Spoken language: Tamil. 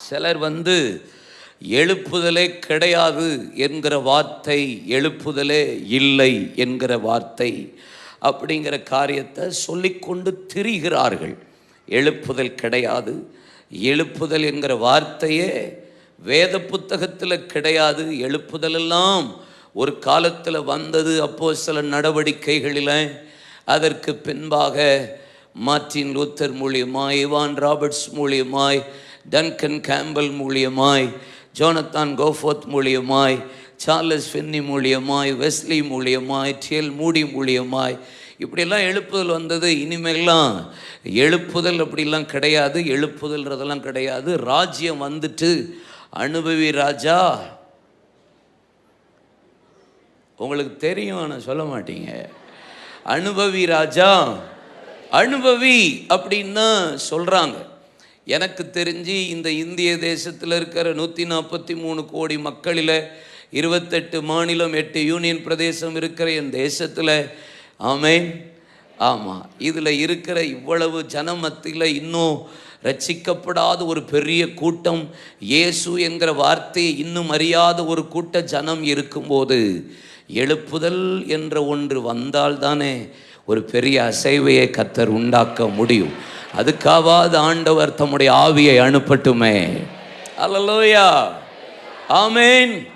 சிலர் வந்து எழுப்புதலே கிடையாது என்கிற வார்த்தை எழுப்புதலே இல்லை என்கிற வார்த்தை அப்படிங்கிற காரியத்தை சொல்லிக்கொண்டு திரிகிறார்கள். எழுப்புதல் கிடையாது. எழுப்புதல் என்கிற வார்த்தையே வேத புத்தகத்தில் கிடையாது. எழுப்புதலெல்லாம் ஒரு காலத்தில் வந்தது அப்போ சில நடவடிக்கைகளில் அதற்கு பின்பாக மார்ட்டின் லூத்தர் மூலியமாய் இவான் ராபர்ட்ஸ் மூலியமாய் டன்கன் கேம்பல் மூலியமாய் ஜோனத்தான் கோஃபோத் மூலியமாய் சார்லஸ் ஃபென்னி மூலியமாய் வெஸ்லி மூலியமாய் டிஎல் மூடி மூலியமாய். இப்படியெல்லாம் எழுப்புதல் வந்தது இனிமேலாம் எழுப்புதல் அப்படிலாம் கிடையாது எழுப்புதல்ன்றதெல்லாம் கிடையாது. ராஜ்யம் வந்துட்டு அனுபவி ராஜா. உங்களுக்கு தெரியும் ஆனால் சொல்ல மாட்டீங்க. அனுபவி ராஜா அனுபவி அப்படின்னு சொல்கிறாங்க எனக்கு தெரிஞ்சு இந்த இந்திய தேசத்தில் இருக்கிற நூற்றி நாற்பத்தி மூணு கோடி மக்களில் இருபத்தெட்டு மாநிலம் எட்டு யூனியன் பிரதேசம் இருக்கிற என் தேசத்தில். ஆமேன். ஆமாம் இதில் இருக்கிற இவ்வளவு ஜன மத்தியில் இன்னும் ரட்சிக்கப்படாத ஒரு பெரிய கூட்டம் இயேசு என்கிற வார்த்தையை இன்னும் அறியாத ஒரு கூட்ட ஜனம் இருக்கும்போது எழுப்புதல் என்ற ஒன்று வந்தால்தானே ஒரு பெரிய அசைவையை கத்தர் உண்டாக்க முடியும். அதுக்காவது ஆண்டவர் தம்முடைய ஆவியை அனுப்பட்டுமே. அல்லலோயா ஆமேன்